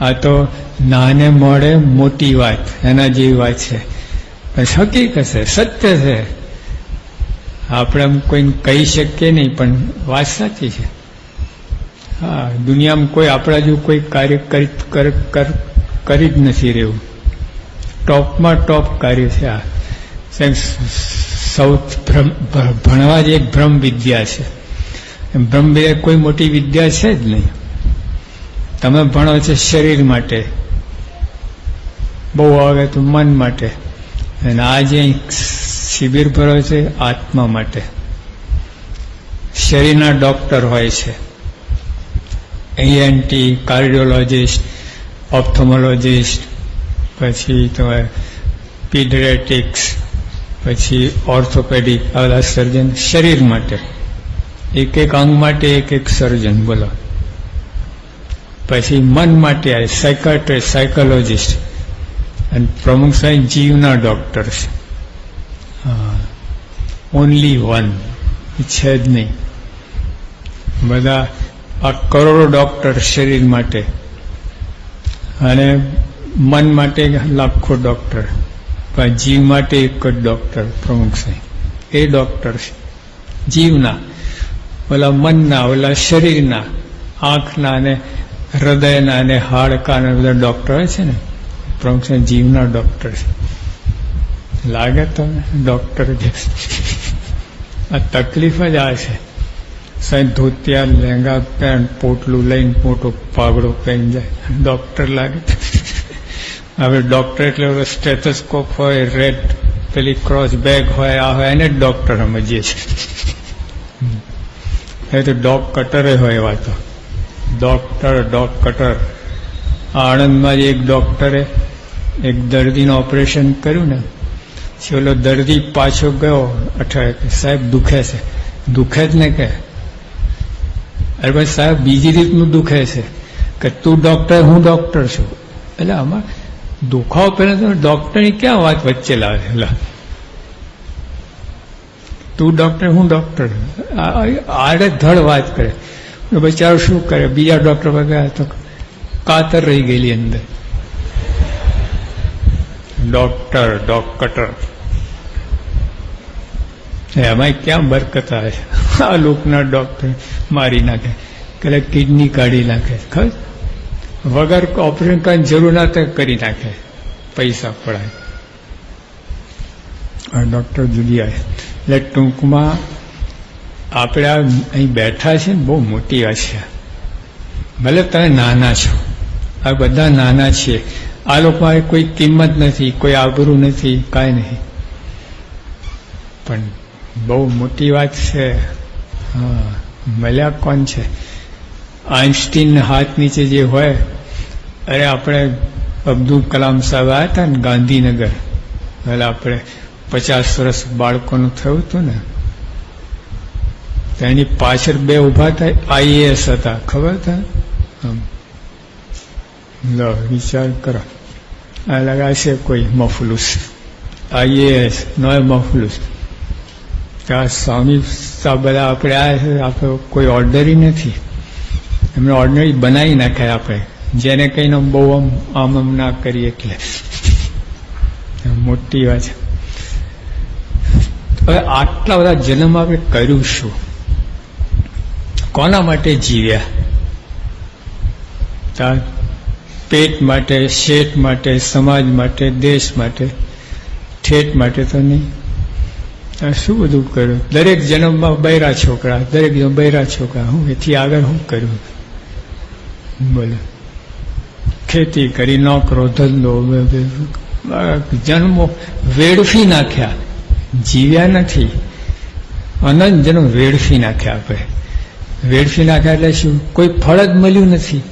આ તો નાને મોડે મોટી વાત, એના જેવી વાત છે. હકીકત છે, સત્ય છે. આપણે કોઈને કહી શકીએ નહીં, પણ વાત સાચી છે. હા, દુનિયામાં કોઈ આપણા જેવું કોઈ કાર્ય કરી જ નથી રહ્યું. ટોપમાં ટોપ કાર્ય છે આ. સૌથ ભણવા જ એક બ્રહ્મ વિદ્યા છે. બ્રહ્મ વિદ્યા કોઈ મોટી વિદ્યા છે જ નહીં. તમે ભણો છો શરીર માટે. બહુ આવે તો મન માટે. અને આ જે શિબિર ભરો છે આત્મા માટે. શરીરના ડોક્ટર હોય છે. એએનટી કાર્ડિયોલોજિસ્ટ ઓપ્થોમોલોજિસ્ટ પછી તમે પીડરેટિક્સ પછી ઓર્થોપેડિક આવા સર્જન શરીર માટે. એક એક અંગ માટે એક એક સર્જન બોલો. પછી મન માટે આ સાયકાટ્રિસ્ટ સાયકોલોજીસ્ટ અને પ્રમુખ સાહેબ જીવના ડોક્ટર છે ઓનલી વન છે જ નહીં. બધા આ કરોડો ડોક્ટર શરીર માટે અને મન માટે લાખો ડોક્ટર પણ જીવ માટે એક જ ડોક્ટર પ્રમુખ સાહેબ. એ ડોક્ટર જીવના, ઓલા મનના, ઓલા શરીરના, આંખના અને હૃદયના અને હાડકાના બધા ડૉક્ટર છે ને પ્રમુખ જીવના ડોક્ટર છે. લાગે તમને ડોક્ટર જે. આ તકલીફ જ આ છે. સાહેબ, ધોતિયા લહેંગા પેન્ટ, પોટલું લઈને મોટો પાઘડો પહેરી જાય. ડોક્ટર લાગે. હવે ડૉક્ટર એટલે સ્ટેથોસ્કોપ હોય રેડ પેલી ક્રોસ બેગ હોય, આ હોય, એને ડોક્ટર સમજીએ છીએ. એ તો ડોગ કટરે હોય એવા તો. Doctor dog cutter. આણંદમાં જ એક ડોક્ટરે એક દર્દીનું ઓપરેશન કર્યું ને, છેલ્લો દર્દી પાછો ગયો, અઠવાડિયે સાહેબ દુખે છે. દુખે જ ને કે? અરે ભાઈ સાહેબ, બીજી રીતનું દુખે છે કે તું ડોક્ટર, હું ડોક્ટર છું. એટલે આમાં દુખાવો પહેલા તો ડોક્ટરની ક્યાં વાત વચ્ચે લાવે? છે તું ડોક્ટર, હું ડોક્ટર. આડે ધડ વાત કરે. બચારો શું કરે? બીજા ડોક્ટર ગયા તો કાતર રહી ગયેલી અંદર. ડોક્ટર ડોક્ટર એમાં ક્યાં બરકત આવે? આ લોકના ડોક્ટર મારી નાખે. કદાચ કિડની કાઢી નાખે. ખબર? વગર ઓપરેશન કાંઈ જરૂર ના તો કરી નાખે. પૈસા પડાય. આ ડોક્ટર જુદી આવે એટલે ટૂંકમાં આપણે અહીં બેઠા છે ને, બહુ મોટી વાત છે. ભલે તમે નાના છો. આ બધા નાના છીએ આ લોકોમાં કોઈ કિંમત નથી, કોઈ આબરૂ નથી, કાંઈ નહીં. પણ બહુ મોટી વાત છે. હા, મળ્યા કોણ છે? આઇન્સ્ટીન હાથ નીચે જે હોય, અરે આપણે અબ્દુલ કલામ સાહેબ આવ્યા હતા ને ગાંધીનગર. એટલે આપણે પચાસ વર્ષ બાળકોનું થયું હતું ને એની પાછળ બે ઊભા થાય, આઈએએસ હતા, ખબર હતા લો, વિચાર કરો. આ લગાશે કોઈ મફલુસ. આઈએએસ નો મફલુસ. ત્યાં સ્વામી બધા આપણે આ આપણે કોઈ ઓર્ડરી નથી. એમને ઓર્ડનરી બનાવી નાખ્યા આપણે. જેને કહીને બહુ આમ આમ આમ ના કરીએ એટલે. મોટી વાત છે. હવે આટલા બધા જન્મ આપણે કર્યું શું? કોના માટે જીવ્યા? પેટ માટે, શેઠ માટે, સમાજ માટે, દેશ માટે, ઠેઠ માટે તો નહીં. શું બધું કર્યું? દરેક જન્મમાં બૈરા છોકરા, દરેક બૈરા છોકરા. હું એથી આગળ હું કર્યું? બોલો. ખેતી કરી, નોકરો, ધંધો જન્મો વેડફી નાખ્યા. જીવ્યા નથી. અનંત જન્મ વેડફી નાખ્યા આપણે. વેડફી નાખ્યા એટલે શું? કોઈ ફળ જ મળ્યું નથી.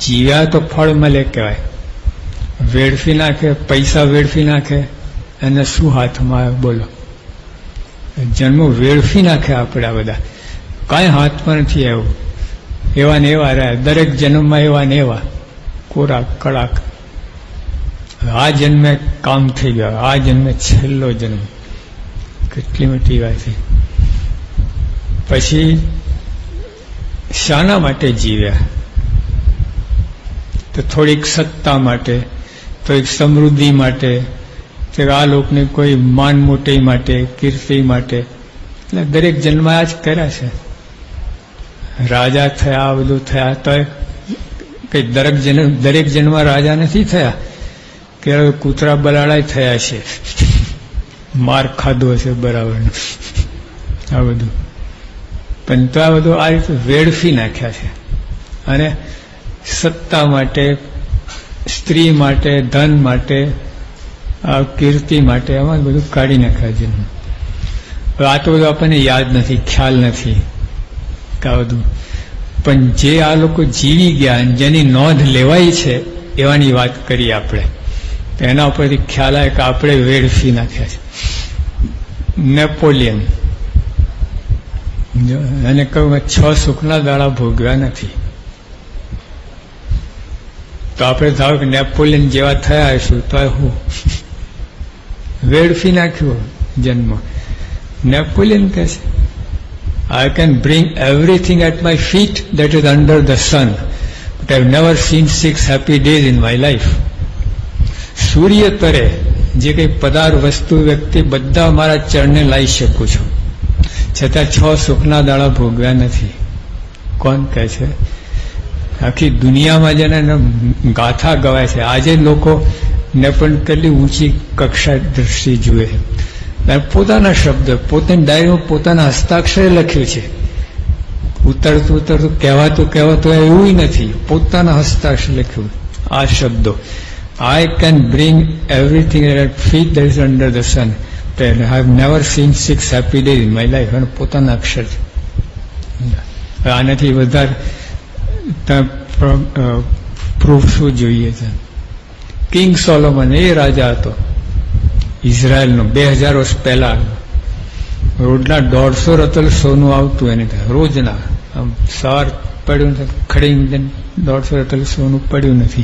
જીવ્યા તો ફળ મળે કહેવાય. વેડફી નાખે, પૈસા વેડફી નાખે, એને શું હાથમાં આવે બોલો. જન્મ વેડફી નાખે આપણે બધા. કાંઈ હાથમાં નથી આવ્યું. એવા ને એવા રહ્યા. દરેક જન્મમાં એવા ને એવા. કોરાક, કડાક. આ જન્મે કામ થઈ ગયો. આ જન્મે છેલ્લો જન્મ. કેટલી મોટી વાત છે. પછી શાના માટે જીવ્યા? તો થોડીક સત્તા માટે, થોડીક સમૃદ્ધિ માટે તો આ લોકને કોઈ માન મોટી માટે, કીર્તિ માટે. એટલે દરેક જન્મ આ જ કર્યા છે. રાજા થયા બધું થયા, તો કઈ દરેક જન્મ દરેક જન્મ રાજા નથી થયા? કે કૂતરા બલાડા થયા છે. માર ખાધો છે બરાબર. આ બધું. પણ તો આ બધું આ રીતે વેડફી નાખ્યા છે. અને સત્તા માટે, સ્ત્રી માટે, ધન માટે, આ કીર્તિ માટે આમાં બધું કાઢી નાખ્યા છે. આ તો બધું આપણને યાદ નથી, ખ્યાલ નથી આ બધું. પણ જે આ લોકો જીવી ગયા જેની નોંધ લેવાય છે, એવાની વાત કરીએ આપણે, તો એના ઉપરથી ખ્યાલ આવે કે આપણે વેડફી નાખ્યા છે. નેપોલિયન. એને કહ્યું, મેં છ સુખના દાડા ભોગવ્યા નથી. તો આપણે ધારો કે નેપોલિયન જેવા થયા હશું, તો હું વેડફી નાખ્યો જન્મ. નેપોલિયન કહે છે I can bring everything at my feet that is under the sun but I've never seen six happy days in my life સૂર્ય તરે જે કંઈ પદાર્થ, વસ્તુ, વ્યક્તિ, બધા મારા ચરણને લાવી શકું છું. છતાં છ સુખના દાડા ભોગવ્યા નથી. કોણ કહે છે? આખી દુનિયામાં જેને ગાથા ગવાય છે. આજે લોકો ને પણ કેટલી ઊંચી કક્ષા દ્રષ્ટિ જુએ. પોતાના શબ્દ, પોતાની ડાયરીમાં પોતાના હસ્તાક્ષરે લખ્યું છે. ઉતરતું ઉતરતું, કહેવાતું કહેવાતું એવું નથી. પોતાના હસ્તાક્ષર લખ્યું. આ શબ્દો. I can bring everything feet that is under the sun I have never seen six happy days in my life અને પોતાના અક્ષર છે. આનાથી વધારે પ્રૂફ શું જોઈએ છે? કિંગ સોલોમન એ રાજા હતો. ઇઝરાયલનો. બે હજાર વર્ષ પહેલા. રોડના દોઢસો રતલ સોનું આવતું એને રોજના. આમ સવાર પડ્યું ખડી દોઢસો રતલ સોનું પડ્યું નથી.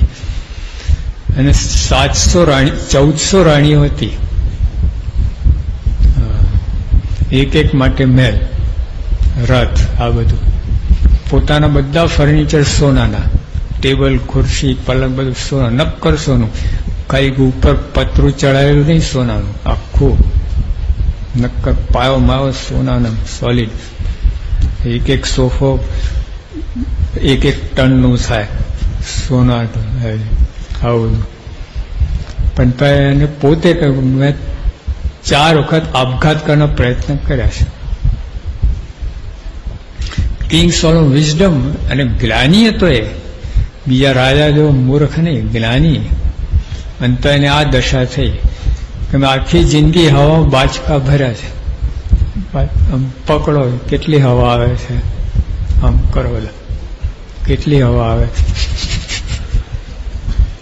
અને સાતસો રાણી, ચૌદસો રાણીઓ હતી. એક એક માટે મહેલ રથ, આ બધું. પોતાના બધા ફર્નિચર સોનાના, ટેબલ, ખુરશી, પલંગ બધું સોના, નક્કર સોનું. કંઈક ઉપર પતરું ચડાવેલું નહીં સોનાનું, આખું. નક્કર પાયો માયો સોનાનો સોલિડ એક એક સોફો એક એક ટનનું થાય, સોના આવું. પણ એને પોતે મેં ચાર વખત આપઘાત કરવાનો પ્રયત્ન કર્યા છે. કિંગ સોલો વિઝડમ અને જ્ઞાની હતો એ. બીજા રાજા જેવો મૂર્ખ નહીં, જ્ઞાની. અને તો એને આ દશા થઈ કે આખી જિંદગી હવા બાચકા ભર્યા છે. આમ પકડો, કેટલી હવા આવે છે? આમ કરો કેટલી હવા આવે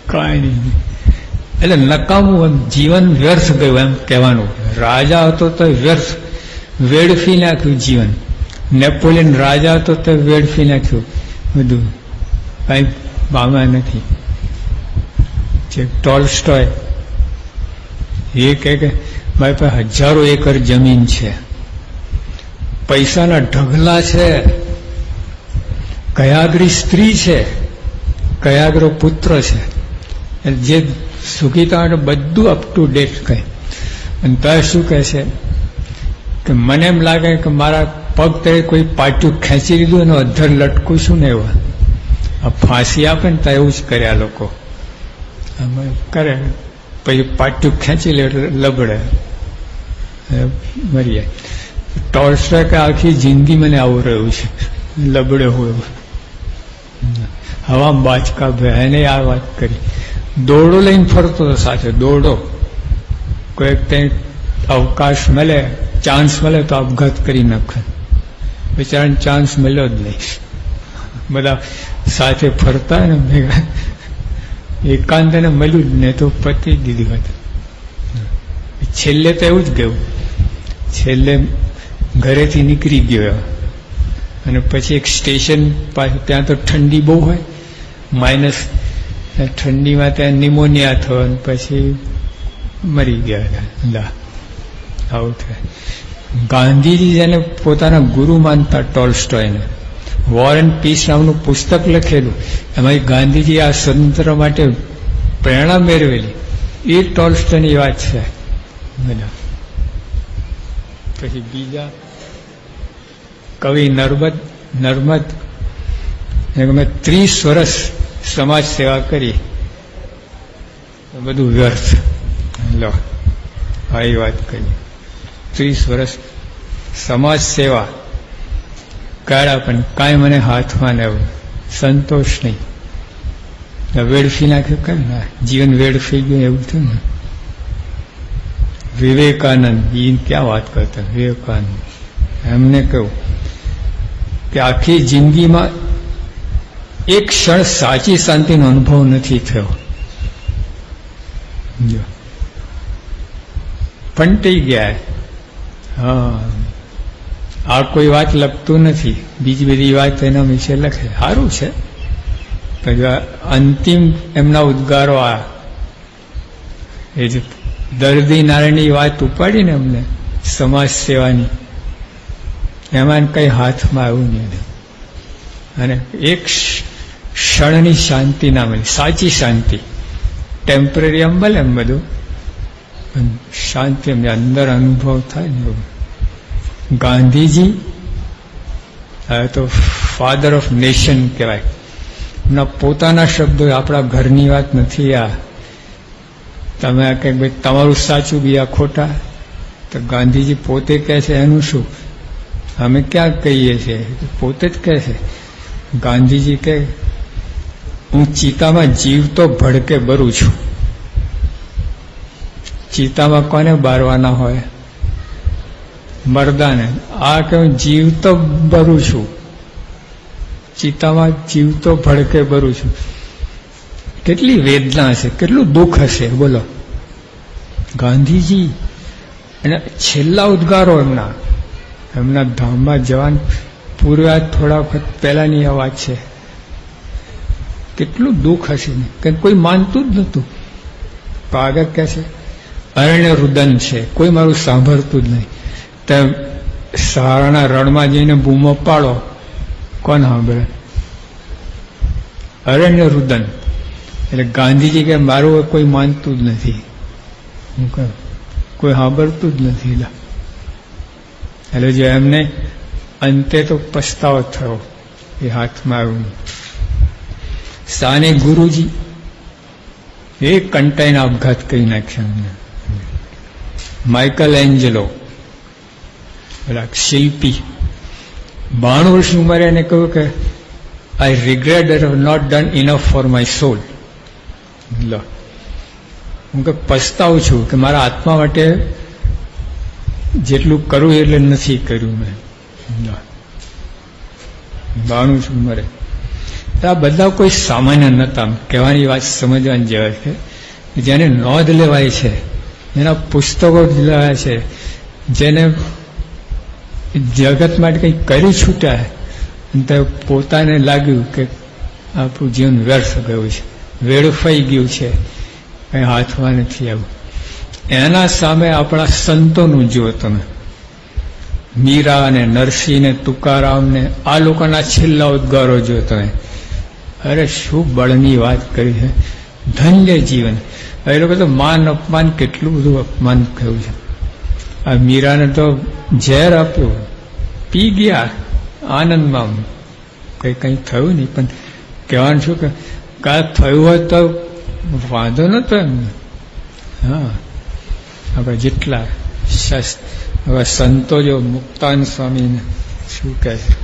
કાંઈ નહીં. એટલે નકામું જીવન વ્યર્થ ગયું એમ કહેવાનું. રાજા હતો તો વ્યર્થ. વેડફી નાખ્યું જીવન. નેપોલિયન રાજા હતો તો વેડફી નાખ્યું. બધું. કાંઈ પામ્યા નથી. જે ટોલસ્ટોય એ કહે કે મારી પાસે હજારો એકર જમીન છે. પૈસાના ઢગલા છે. કયાગ્રી સ્ત્રી છે. કયાગ્રો પુત્ર છે. જે માટે બધું અપ ટુ ડેટ કહે. અને તો શું કહે છે? કે મને એમ લાગે કે મારા પગ તળે કોઈ પાટિયું ખેંચી લીધું અને અધર લટકું છું ને એવા. આ ફાંસી આપે ને તો એવું જ કર્યા લોકો. કરે. પછી પાટિયું ખેંચી લે લબડે મરી જાય ટોર્સ્ટર કે આખી જિંદગી મને આવું રહ્યું છે. લબડે હોય હવા બાચકા બહેને આ વાત કરી. દોરડો લઈને ફરતો હતો સાથે, દોરડો. કોઈક ત્યાં અવકાશ મળે ચાન્સ મળે તો આપઘાત કરી નાખે. બિચારાને ચાન્સ મળ્યો જ નહીં. બધા સાથે ફરતા ને ભેગા. એકાંત એને મળ્યું જ નહીં તો પતી દીધી વાત. છેલ્લે તો એવું જ ગયું. છેલ્લે ઘરેથી નીકળી ગયો અને પછી એક સ્ટેશન પાસે, ત્યાં તો ઠંડી બહુ હોય માઇનસ ઠંડીમાં ત્યાં નિમોનિયા થયો પછી મરી ગયા લા, આવું થાય. ગાંધીજી જેને પોતાના ગુરુ માનતા ટોલ્સ્ટોયને વોર એન્ડ પીસ નામનું પુસ્તક લખેલું એમાં ગાંધીજી આ સ્વતંત્ર માટે પ્રેરણા મેળવેલી. એ ટોલસ્ટોની વાત છે. બધા. પછી બીજા. કવિ નર્મદ નર્મદ મેં ત્રીસ વર્ષ સમાજ સેવા કરી. બધું વ્યર્થ. લો, આવી વાત કરી. ત્રીસ વર્ષ સમાજ સેવા. કાઢા પણ કાંઈ મને હાથમાં આવ્યું. સંતોષ નહીં. વેડફી નાખ્યું કઈ ના? જીવન વેડફી ગયું એવું થયું ને? વિવેકાનંદ એ ક્યાં વાત કરતા? વિવેકાનંદ. એમને કહ્યું કે આખી જિંદગીમાં એક ક્ષણ સાચી શાંતિનો અનુભવ નથી થયો. પંટી ગયા. હા. આ કોઈ વાત લખતું નથી. બીજી બધી વાત એના વિશે લખે. સારું છે. અંતિમ એમના ઉદ્ગારો આ એ જ દર્દી નારાયણની વાત ઉપાડીને અમને સમાજ સેવાની. એમાં કઈ હાથમાં આવ્યું નહીં. અને એક ક્ષણની શાંતિ ના મળી. સાચી શાંતિ. ટેમ્પરરી એમ ભલે એમ બધું. શાંતિ એમને અંદર અનુભવ થાય ને ગાંધીજી, હવે તો ફાધર ઓફ નેશન કહેવાય. એમના પોતાના શબ્દો આપણા ઘરની વાત નથી. આ તમે આ કંઈક ભાઈ તમારું સાચું બી આ ખોટા. તો ગાંધીજી પોતે કહે છે, એનું શું? અમે ક્યાં કહીએ છીએ? પોતે જ કહે છે. ગાંધીજી કે હું ચિતામાં જીવતો ભડકે બરું છું. ચિતામાં કોને બારવાના હોય? મરદાને. આ કે હું જીવતો બરું છું. ચિતામાં જીવતો ભડકે બરું છું. કેટલી વેદના હશે, કેટલું દુઃખ હશે, બોલો. ગાંધીજી, અને છેલ્લા ઉદ્ગારો એમના. એમના ધામમાં જવાન પૂર્વે થોડા વખત પહેલાની આ વાત છે. કેટલું દુઃખ હશે ને કે કોઈ માનતું જ નહોતું. તો કહે છે અરણ્ય રુદન છે, કોઈ મારું સાંભળતું જ નહીં. તેમ સારાના રણમાં જઈને બૂમો પાડો, કોણ સાંભળે? અરણ્ય રુદન. એટલે ગાંધીજી કે, મારું કોઈ માનતું જ નથી. હું કહું, કોઈ સાંભળતું જ નથી એટલે જો એમને અંતે તો પસ્તાવો થયો, એ હાથમાં આવ્યું સાને ગુરુજી એ કંટાઈને આપઘાત કરી નાખ્યો માઇકલ એન્જલો પેલા શિલ્પી બાણું વર્ષની ઉંમરે એને કહ્યું કે I regret have not done enough for my soul લો હું કે પછતાવું છું કે મારા આત્મા માટે જેટલું કરવું એટલે નથી કર્યું મેં બાણું છું મરે આ બધા કોઈ સામાન્ય નતા કહેવાની વાત સમજવાની જેવા છે. જેને નોંધ લેવાય છે, એના પુસ્તકો લેવાય છે, જેને જગત માટે કંઈ કરી છૂટ્યા અને તે પોતાને લાગ્યું કે આપણું જીવન વ્યર્થ ગયું છે, વેડફાઈ ગયું છે, કંઈ હાથમાં નથી આવ્યું એના સામે આપણા સંતોનું જુઓ તમે. મીરા અને નરસિંહ ને તુકારામ ને આ લોકોના છેલ્લા ઉદ્ગારો જોયો તમે. અરે શું બળની વાત કરી છે ધન્ય જીવન. એ લોકો તો માન અપમાન કેટલું બધું અપમાન થયું છે. આ મીરાને તો ઝેર આપ્યું. પી ગયા આનંદમાં. કંઈ કંઈ થયું નહીં, પણ કહેવાનું શું કે કાંઈ થયું હોય તો વાંધો નતો એમને હા. હવે જેટલા હવે સંતો જો મુક્તાન સ્વામીને શું કહે છે?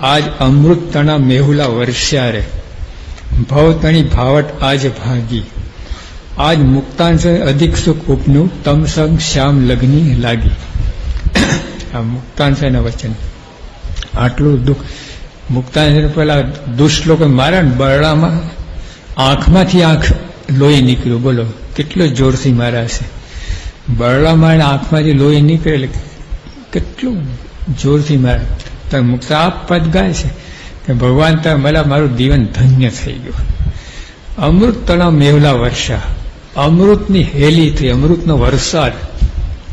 આજ અમૃત તણા મેહુલા વર્ષ્યા ભવતણી ભવ ભાવટ આજ ભાગી. આજ મુક્તાંશ અધિક સુખ ઉપનું તમસંગ શ્યામ લગ્ની લાગી. આ મુક્તાન વચન. આટલું દુઃખ. મુક્તાંશ પેલા દુષ્ટ લોકો માર્યા ને બરડામાં આંખમાંથી આંખ લોહી નીકળ્યું. બોલો, કેટલો જોરથી માર્યા છે બરડામાં એને આંખમાંથી લોહી નીકળે કેટલું જોરથી માર્યા. તો મુક્ત આ પદ ગાય છે. કે ભગવાન તમે મળ્યા મારું જીવન ધન્ય થઈ ગયું. અમૃત તળાવ મેવલા વર્ષા. અમૃતની હેલી થઈ, અમૃતનો વરસાદ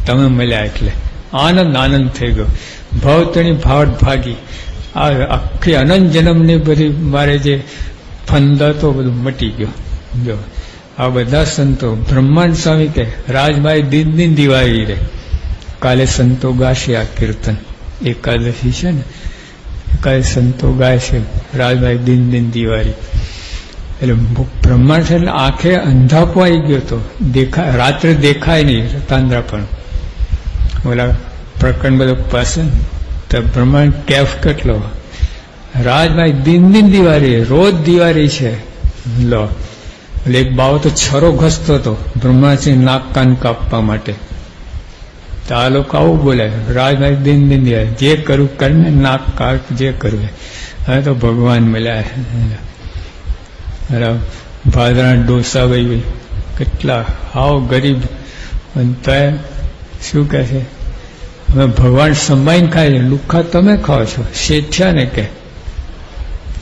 તમે મળ્યા એટલે આનંદ આનંદ થઈ ગયો. ભવતણી ભાવટ ભાગી. આ આખી અનંત જન્મની બધી મારે જે ફંદ હતો બધું મટી ગયો. જો, આ બધા સંતો બ્રહ્માંડ સ્વામી કે, રાજભાઈ દિન દિન દિવાળી રે. કાલે સંતો ગાશે આ કીર્તન. એકાદશી છે ને કઈ સંતો ગાય છે, રાજભાઈ દિન દિન દિવાળી. એટલે બ્રહ્માંડ છે એટલે આંખે અંધાપો આવી ગયો હતો દેખાય રાત્રે દેખાય નહીં તાંદ્રા પણ. ઓલા પ્રકરણ બધો પાસે તો બ્રહ્માંડ કેફ કેટલો? રાજભાઈ દિન દિન દિવાળી, રોજ દિવાળી છે. લો, એટલે એક બાવો તો છરો ઘસતો હતો બ્રહ્માસિંહ નાક કાન કાપવા માટે. તો આ લોકો આવું બોલે. રાજભાઈ દિન દિન જે કરું કરને નાક કાપ જે કરવું હવે તો ભગવાન મળ્યા. બરાબર ભાદરા ડોસા ભાઈ કેટલા હાવ ગરીબ. અને તો શું કહે છે? અમે ભગવાન સમાઈને ખાય છે લુખ્ખા તમે ખાઓ છો. શેઠિયા ને કે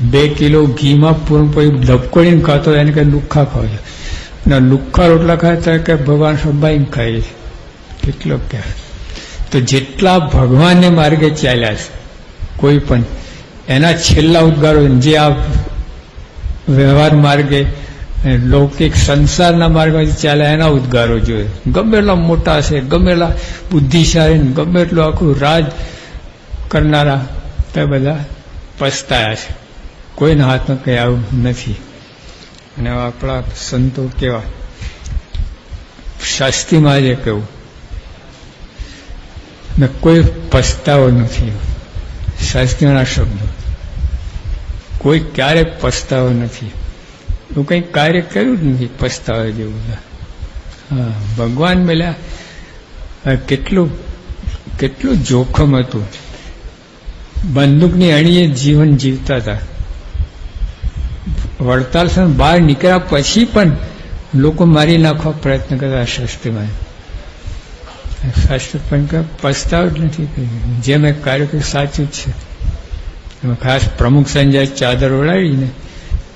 બે કિલો ઘીમાં પૂરું પછી ધબકોડીને ખાતો એને કે લુખ્ખા ખાવ છો. ને લુખ્ખા રોટલા ખાય તો કે ભગવાન સમાઈને ખાય છે કેટલો કે તો જેટલા ભગવાનને માર્ગે ચાલ્યા છે, કોઈ પણ, એના છેલ્લા ઉદ્ગારો જે આ વ્યવહાર માર્ગે લૌકિક સંસારના માર્ગમાંથી ચાલે એના ઉદ્ગારો જોઈએ ગમે એટલા મોટા છે, ગમે એટલા બુદ્ધિશાળી ગમે એટલું આખું રાજ કરનારા, તે બધા પસ્તાયા છે. કોઈના હાથમાં કંઈ આવું નથી. અને આપણા સંતો કેવા? શાસ્ત્રીમાં જે કહ્યું ને કોઈ પસ્તાવો નથી. શાસ્ત્રીઓના શબ્દો. કોઈ ક્યારેક પસ્તાવો નથી. એવું કંઈ કાર્ય કર્યું જ નથી પસ્તાવે જેવું હા, ભગવાન મળ્યા કેટલું કેટલું જોખમ હતું. બંદૂકની અણીએ જીવન જીવતા હતા. વડતાલ બહાર નીકળ્યા પછી પણ લોકો મારી નાખવા પ્રયત્ન કરતા શાસ્ત્રીમાં. શાસ્ત્ર પણ પસ્તાવ જ નથી જે મેં કાર્ય કર્યું સાચું જ છે. એમાં ખાસ પ્રમુખ સંજય ચાદર ઓળાવીને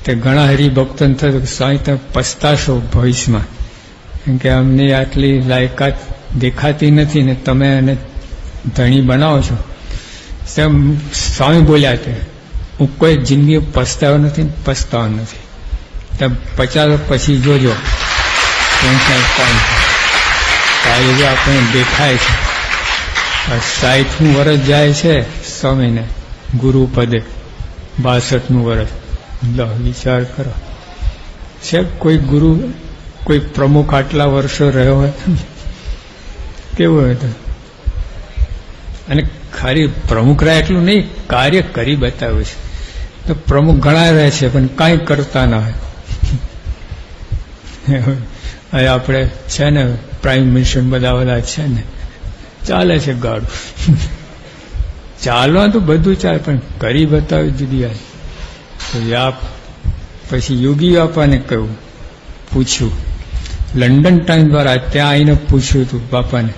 તે ઘણા હરિભક્તોને થયું કે સ્વામી તમે પસ્તાશો ભવિષ્યમાં. કેમ કે અમને આટલી લાયકાત દેખાતી નથી ને તમે એને ધણી બનાવો છો. તેમ સ્વામી બોલ્યા તે હું કોઈ જિંદગી પસ્તાવ નથી પસ્તાવ નથી. તમે પચાસ પછી જોજો. આજે જો આપણને દેખાય છે. સાઠનું વર્ષ જાય છે સ્વામીને ગુરુ પદે બાસઠનું વર્ષ વિચાર કરો. છે કોઈ ગુરુ, કોઈ પ્રમુખ આટલા વર્ષો રહ્યો હોય કેવું હોય તો? અને ખાલી પ્રમુખ રહ્યા એટલું નહીં, કાર્ય કરી બતાવ્યું છે. તો પ્રમુખ ઘણા રહે છે, પણ કાંઈ કરતા ના હોય. આપણે છે ને પ્રાઇમ મિનિસ્ટર બધા બધા છે ને. ચાલે છે ગાડું ચાલવા તો બધું ચાલે, પણ કરી બતાવી જુદી આ તો આપ પછી યોગી બાપાને કહ્યું, પૂછ્યું. લંડન ટાઈમ દ્વારા ત્યાં આવીને પૂછ્યું હતું બાપાને.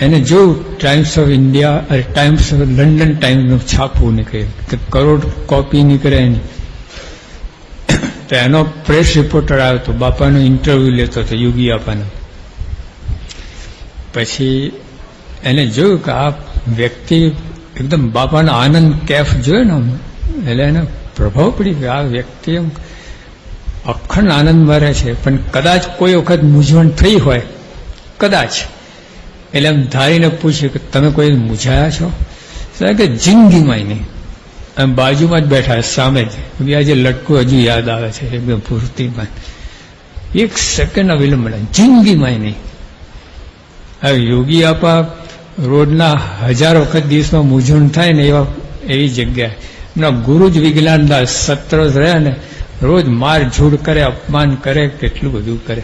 એને જોયું ટાઈમ્સ ઓફ ઇન્ડિયા અરે ટાઈમ્સ ઓફ લંડન ટાઈમ્સનું છાપવું નીકળે, કે કરોડ કોપી નીકળે એની. તો એનો પ્રેસ રિપોર્ટર આવ્યો હતો બાપાનો ઇન્ટરવ્યુ લેતો હતો, યોગી બાપાનો. પછી એને જોયું કે આ વ્યક્તિ એકદમ બાપાનો આનંદ કેફ જોયો ને એટલે એને પ્રભાવ પડી ગયો. આ વ્યક્તિ એમ અખંડ આનંદ મરે છે, પણ કદાચ કોઈ વખત મૂંઝવણ થઈ હોય, કદાચ. એટલે એમ ધારીને પૂછ્યું કે તમે કોઈ મૂંઝાયા છો? કે જિંદગીમાં નહીં. એમ બાજુમાં જ બેઠા સામે જ. આજે લટકું હજુ યાદ આવે છે, એકદમ પૂર્તિમાં એક સેકન્ડ અવિલંબ જિંદગીમાં નહીં. હવે યોગી આપા રોજના હજાર વખત દિવસમાં મૂંઝવણ થાય ને એવા એવી જગ્યાએ. એમના ગુરુ જ વિજ્ઞાનદાસ સત્ર રહ્યા ને રોજ માર ઝૂડ કરે, અપમાન કરે, કેટલું બધું કરે.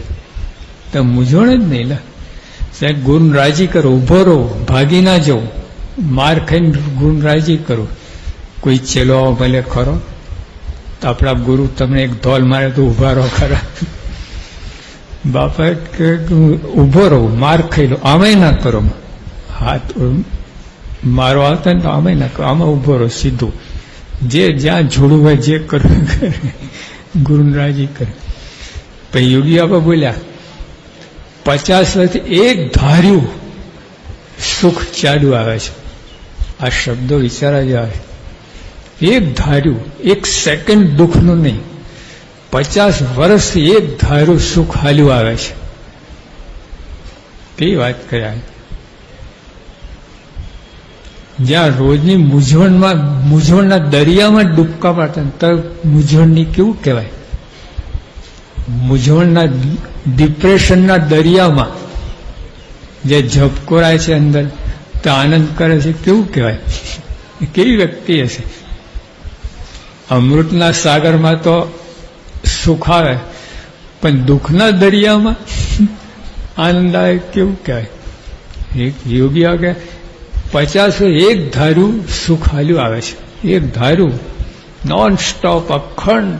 તો મૂંઝવણ જ નહીં લે. સાહેબ ગુરુ રાજી કરો, ઊભો રહો, ભાગી ના જવું માર ખાઈને ગુરુ રાજી કરો. કોઈ ચેલો ભલે ખરો. તો આપણા ગુરુ તમને એક ધોલ મારે તો ઊભા રહો ખરા. બાપા કે ઊભો રહો, માર ખાઈ લો. આમે ના કરો. હાથ મારો આવતા ને તો આમે ના કરો. આમાં ઊભો રહો, સીધું. જે જ્યાં જોડું હોય, જે કરવું કરે. ગુરુને રાજી કરે. પછી યોગી બાપા બોલ્યા, પચાસ વર્ષથી એક ધાર્યું સુખ ચાડું આવે છે. આ શબ્દો વિચારા જ છે. એક ધાર્યું, એક સેકન્ડ દુઃખનું નહીં. પચાસ વર્ષ એક ધારું સુખ હાલ્યું આવે છે. તે વાત કર્યા. જ્યાં રોજની મૂંઝવણમાં, મૂંઝવણના દરિયામાં ડૂબકા પાડતા તો મૂંઝવણની કેવું કહેવાય? મૂંઝવણના ડિપ્રેશનના દરિયામાં જે ઝબકોરાય છે અંદર, તો આનંદ કરે છે, કેવું કહેવાય? કેવી વ્યક્તિ હશે? અમૃતના સાગરમાં તો સુખ આવે, પણ દુઃખના દરિયામાં આનંદ આવે કેવું કહેવાય? એક યોગી આવે પચાસ એક ધારું સુખ હાલ્યું આવે છે. એક ધારું નોન સ્ટોપ અખંડ